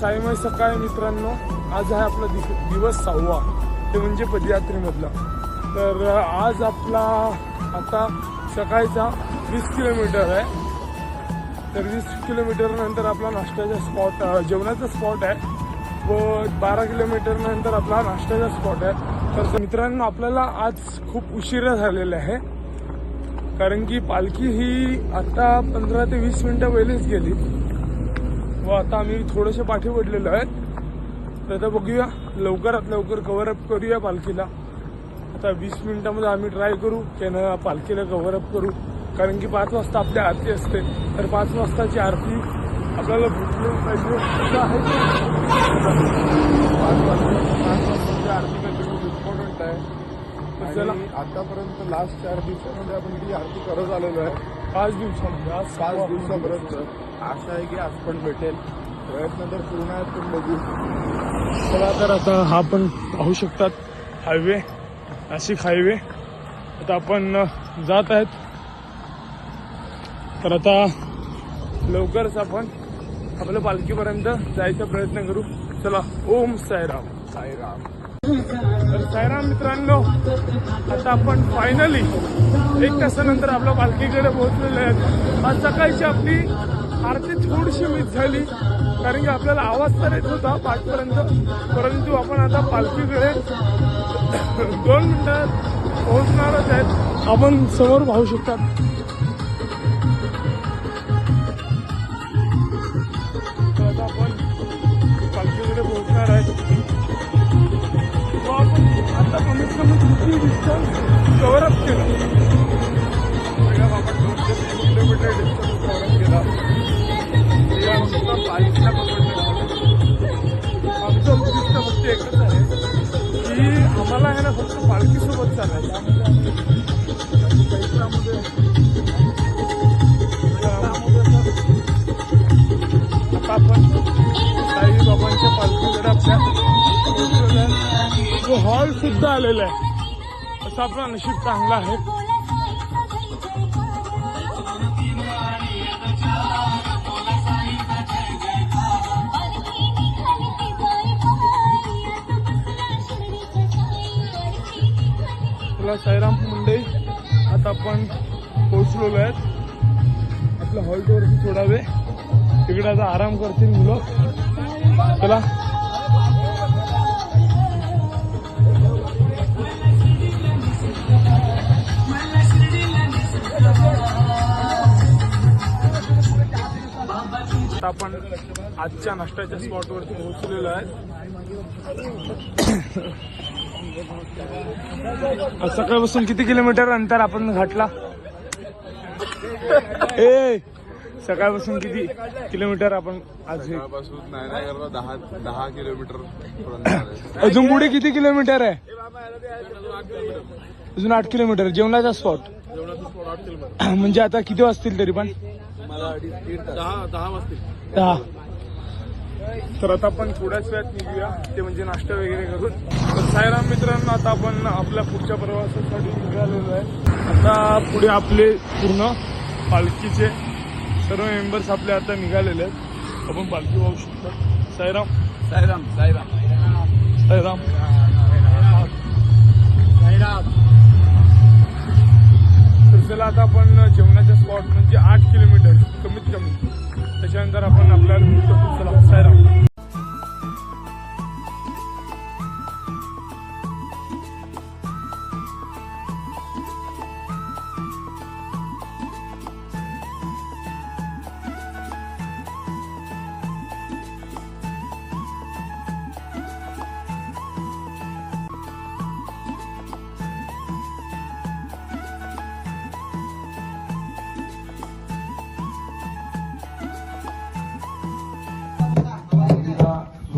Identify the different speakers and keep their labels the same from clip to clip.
Speaker 1: साईमय सकाळी मित्रांनो आज आहे आपला दिव- दिवस सहावा. ते म्हणजे पदयात्रेमधला. तर आज आपला आता सकाळचा वीस किलोमीटर आहे. तर वीस किलोमीटर नंतर आपला नाश्त्याचा स्पॉट जेवणाचा स्पॉट आहे. व बारा किलोमीटर नंतर आपला नाश्त्याचा स्पॉट आहे. तर मित्रांनो आपल्याला आज खूप उशिरा झालेला आहे. कारण की पालखी ही आता पंधरा ते वीस मिनिटं पहिलेच गेली. व आता आम्ही थोडेसे पाठी पडलेलो आहेत. तर आता बघूया लवकरात लवकर कव्हर अप करूया पालखीला. आता वीस मिनिटामध्ये आम्ही ट्राय करू त्यानं पालखीला कव्हर अप करू. कारण की पाच वाजता आपली आरती असते. तर पाच वाजताची आरती आपल्याला भेटली पाहिजे. आहे पाच वाजता पाच वाजताची आरती खूप इम्पॉर्टंट आहे. चला.
Speaker 2: आतापर्यंत लास्ट चार दिवसामध्ये आपण ती आरती करत आलेलो आहे.
Speaker 1: पाच दिवसामध्ये. आज
Speaker 2: पाच दिवसापर्यंत. आशा आहे की आज पण भेटेल. प्रयत्न तर पूर्ण आहेत पण बघू.
Speaker 1: चला तर आता हा पण पाहू शकतात हायवे नाशिक हायवे आता आपण जात आहेत. तर आता लवकरच आपण आपल्या पालखीपर्यंत जायचा प्रयत्न करू. चला ओम साईराम.
Speaker 2: साईराम.
Speaker 1: तर साईराम मित्रांनो आता आपण फायनली एक तासानंतर आपल्या पालखीकडे पोहोचलेले आहेत. आज सकाळची आपली आरती थोडीशी मिस झाली. कारण की आपल्याला आवाज तर येत होता पाठपर्यंत. परंतु आपण आता पालखीकडे दोन मिनिटात पोहोचणारच आहेत. आपण समोर पाहू शकतात. आता आपण पालखीकडे पोहोचणार आहेत. आता कमीत कमी किती डिस्टन्स केलं? दोनशे तीन किलोमीटर डिस्टन्स केला. पालखीसोबत चालायचं त्यामध्ये आम्ही आता आपण साईबाबांच्या पालखीकडे आपल्या पोहोचलेलो हॉल सुद्धा आलेला आहे असं आपला नशीब चांगला आहे. तुला साईराम मुंडे. आता आपण पोहोचलेलो आहेत. आपल्या हॉल्टवरती थोडा वेळ तिकडे आता आराम करतील मुलं. चला. आता आपण आजच्या नाश्त्याच्या स्पॉटवरती पोहोचलेलो आहे आज सकाळपासून किती किलोमीटर अंतर आपण घातला ए सकाळपासून किती किलोमीटर आपण आज हे-
Speaker 2: पासून नाही नाही करता दहा दहा किलोमीटर पर्यंत आलोय.
Speaker 1: अजून पुढे किती किलोमीटर आहे? अजून आठ किलोमीटर जेवणाचा स्पॉट म्हणजे आता किती वाजतील तरी पण?
Speaker 2: दहा दहा वाजतील.
Speaker 1: दहा. तर आता आपण थोड्याच वेळात निघूया. ते म्हणजे नाश्ता वगैरे करून. तर साईराम मित्रांनो आता आपण आपल्या पुढच्या प्रवासासाठी निघालेलो आहे. आता पुढे आपले पूर्ण पालखीचे सर्व मेंबर्स आपले आता निघालेले आहेत. आपण पालखी पाहू शकतो. साईराम.
Speaker 2: साईराम साईराम.
Speaker 1: साईराम. तर चला आता आपण जेवणाच्या स्पॉट म्हणजे आठ किलोमीटर कमीत कमी. त्याच्यानंतर आपण आपल्याला. चला साईराम.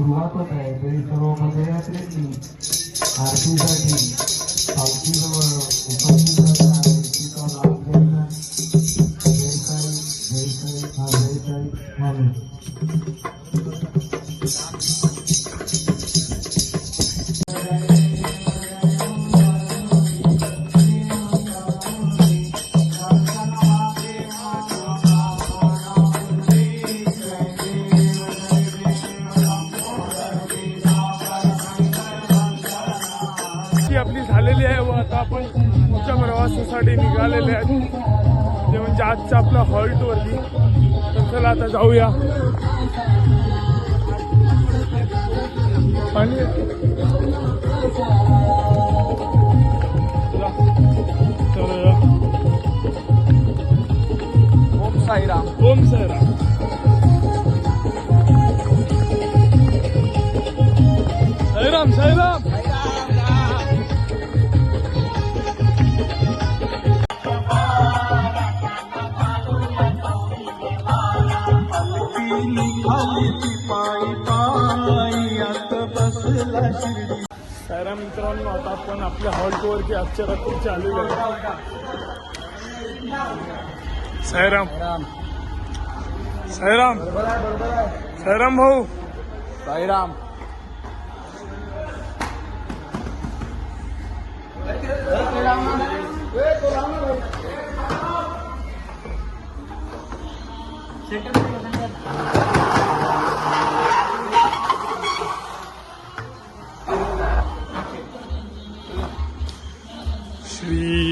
Speaker 3: सुरुवातच आहे तरी सर्व पदयात्रेची आरतीसाठी पालखीजवळ उपस्थित
Speaker 1: झालेली आहे व आता आपण पुढच्या प्रवासासाठी निघालेले आहेत. ते म्हणजे आजच्या आपल्या हॉल्टवरती तर चला आता जाऊया. तर
Speaker 2: ओम साईराम.
Speaker 1: ओम साईराम. साईराम साईराम. साईराम मित्रांनो आता आपण आपल्या हॉल्टवरती आजच्या रात्रीचे आलेलो आहे साईराम साईराम साईराम भाऊ.
Speaker 2: साईराम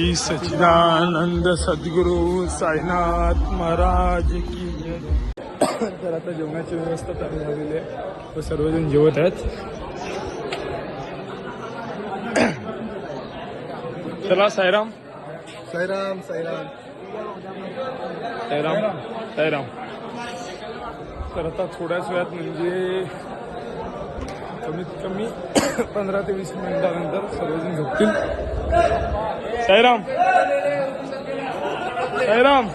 Speaker 1: श्री सच्चिदानंद सद्गुरु साईनाथ महाराज की. तर आता जेवणाची व्यवस्था चालू झालेली आहे. व सर्वजण जेवत आहेत. चला साईराम.
Speaker 2: साईराम साईराम.
Speaker 1: साईराम साईराम. तर आता थोड्याच वेळात म्हणजे कमीत कमी पंधरा ते वीस मिनिटानंतर सर्वजण झोपतील. साईराम साईराम